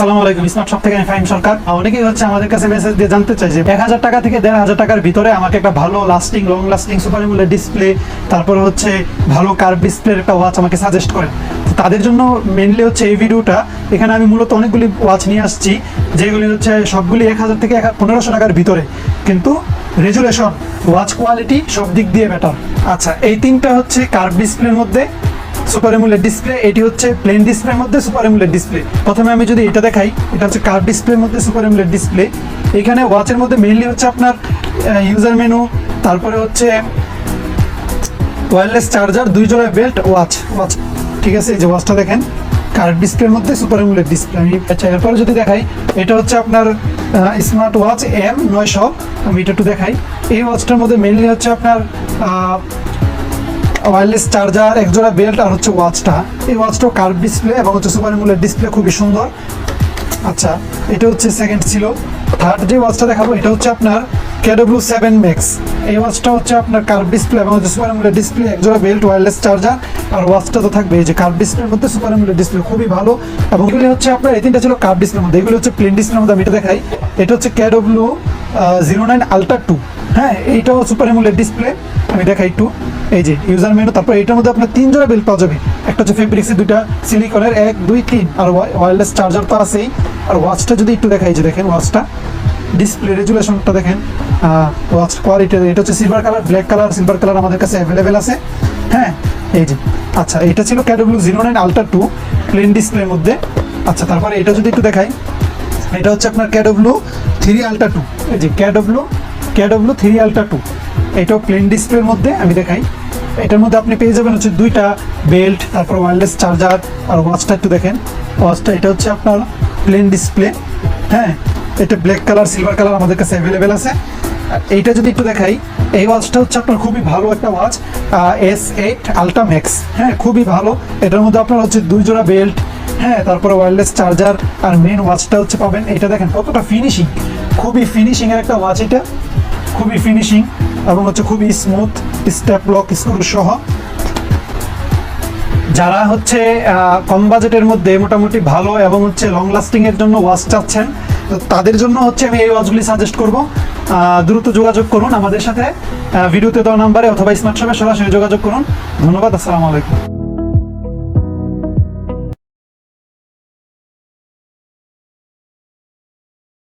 আলাইকুম শপ থেকে আমি ফাহিম সরকার। অনেকেই হচ্ছে আমাদের কাছে মেসেজ দিয়ে জানতে চাই যে এক হাজার টাকা থেকে দেড় হাজার টাকার ভিতরে আমাকে একটা ভালো lasting long lasting super display তারপরে হচ্ছে ভালো ডিসপ্লের একটা ওয়াচ আমাকে সাজেস্ট করেন তাদের জন্য মেনলি হচ্ছে এই ভিডিওটা এখানে আমি মূলত অনেকগুলি ওয়াচ নিয়ে আসছি, যেগুলি হচ্ছে সবগুলি এক হাজার থেকে পনেরোশো টাকার ভিতরে। কিন্তু রেজুলেশন ওয়াচ কোয়ালিটি সব দিক দিয়ে বেটার আচ্ছা এই তিনটা হচ্ছে কার্ভ ডিসপ্লের মধ্যে সুপার এমুলেট ডিসপ্লে এটি হচ্ছে প্লেন ডিসপ্লের মধ্যে সুপার এমুলেট ডিসপ্লে প্রথমে আমি যদি এটা দেখাই, এটা হচ্ছে কার ডিসপ্লের মধ্যে সুপার এমুলেট ডিসপ্লে এখানে ওয়াচের মধ্যে মেইনলি হচ্ছে আপনার ইউজার মেনু তারপরে হচ্ছে ওয়্যারলেস চার্জার দুই জোড়া বেল্ট ওয়াচ ওয়াচ ঠিক আছে, এই যে ওয়াচটা দেখেন কার ডিসপ্লের মধ্যে সুপার এমুলেট ডিসপ্লে আমি আচ্ছা এরপরে যদি দেখাই, এটা হচ্ছে আপনার স্মার্ট ওয়াচ এম নয়শো, আমি এটা একটু দেখাই। এই ওয়াচটার মধ্যে মেইনলি হচ্ছে আপনার ওয়্যারলেস চার্জার একজোড়া বেল্ট আর হচ্ছে ওয়াচটা এই ওয়াচটাও কার্ভ ডিসপ্লে এবং হচ্ছে সুপার এমুলের ডিসপ্লে খুবই সুন্দর। আচ্ছা এটা হচ্ছে সেকেন্ড ছিল। থার্ড যে ওয়াচটা দেখাবো, এটা হচ্ছে আপনার কেডব্লিউ সেভেন ম্যাক্স এই ওয়াচটা হচ্ছে আপনার কার্ভ ডিসপ্লে এবং হচ্ছে সুপার এমুলের ডিসপ্লে একজোড়া বেল্ট ওয়্যারলেস চার্জার আর ওয়াচটা তো থাকবে এই যে কার্ভ ডিসপ্লের মধ্যে সুপার এমুলের ডিসপ্লে খুবই ভালো। এবং এগুলি হচ্ছে আপনার এই তিনটা ছিল কার্ভ ডিসপ্লের মধ্যে। এগুলো হচ্ছে প্লেন ডিসপ্লের মধ্যে আমি এটা দেখাই। এটা হচ্ছে KW zero nine ultra two হ্যাঁ এইটাও সুপার এমুলের ডিসপ্লে আমি দেখাই একটু। এই যে ইউজার মেনু তারপর এটার মধ্যে আপনার তিন জোড়া বেল্ট পাওয়া যাবে। একটা হচ্ছে ফেব্রিক্সের দুইটা সিলিকনের এক, দুই, তিন, আর ওয়্যারলেস চার্জার তো আছেই। আর ওয়াচটা যদি একটু দেখাই যে দেখেন ওয়াচটা ডিসপ্লে রেজুলেশনটা দেখেন। ওয়াচ কোয়ালিটি এটা হচ্ছে silver colour black colour silver colour আমাদের কাছে অ্যাভেলেবেল আছে। হ্যাঁ এই যে। আচ্ছা এটা ছিল KW zero nine ultra two plain ডিসপ্লের মধ্যে। আচ্ছা তারপরে এটা যদি একটু দেখাই, এটা হচ্ছে আপনার ক্যাডব্লু থ্রি আলট্রা টু এই যে KW KW three ultra two এটাও প্লেন ডিসপ্লের মধ্যে আমি দেখাই। এটার মধ্যে আপনি পেয়ে যাবেন হচ্ছে দুইটা বেল্ট তারপর ওয়্যারলেস চার্জার আর ওয়াচটা একটু দেখেন। ওয়াচটা এটা হচ্ছে আপনার প্লেন ডিসপ্লে হ্যাঁ? এটা ব্ল্যাক কালার সিলভার কালার আমাদের কাছে অ্যাভেলেবেল আছে। এইটা যদি একটু দেখাই, এই ওয়াচটা হচ্ছে আপনার খুবই ভালো একটা watch S eight ultra max হ্যাঁ? খুবই ভালো। এটার মধ্যে আপনার হচ্ছে দুই জোড়া বেল্ট হ্যাঁ? তারপরে ওয়্যারলেস চার্জার আর মেন ওয়াচটা হচ্ছে পাবেন। এটা দেখেন কতটা ফিনিশিং খুবই ফিনিশিংয়ের একটা ওয়াচ এটা। খুবই ফিনিশিং এবং হচ্ছে খুবই স্মুথ স্টেপ লক স্ক্রু সহ। যারা হচ্ছে কম বাজেটের মধ্যে মোটামুটি ভালো এবং হচ্ছে লং লাস্টিং এর জন্য ওয়াচ চাচ্ছেন, তো তাদের জন্য হচ্ছে আমি এই ওয়াচগুলি সাজেস্ট করব। দ্রুত যোগাযোগ করুন আমাদের সাথে। ভিডিওতে দেওয়া নাম্বারে অথবা স্মার্ট শপে সরাসরি যোগাযোগ করুন। ধন্যবাদ, আসসালামু আলাইকুম।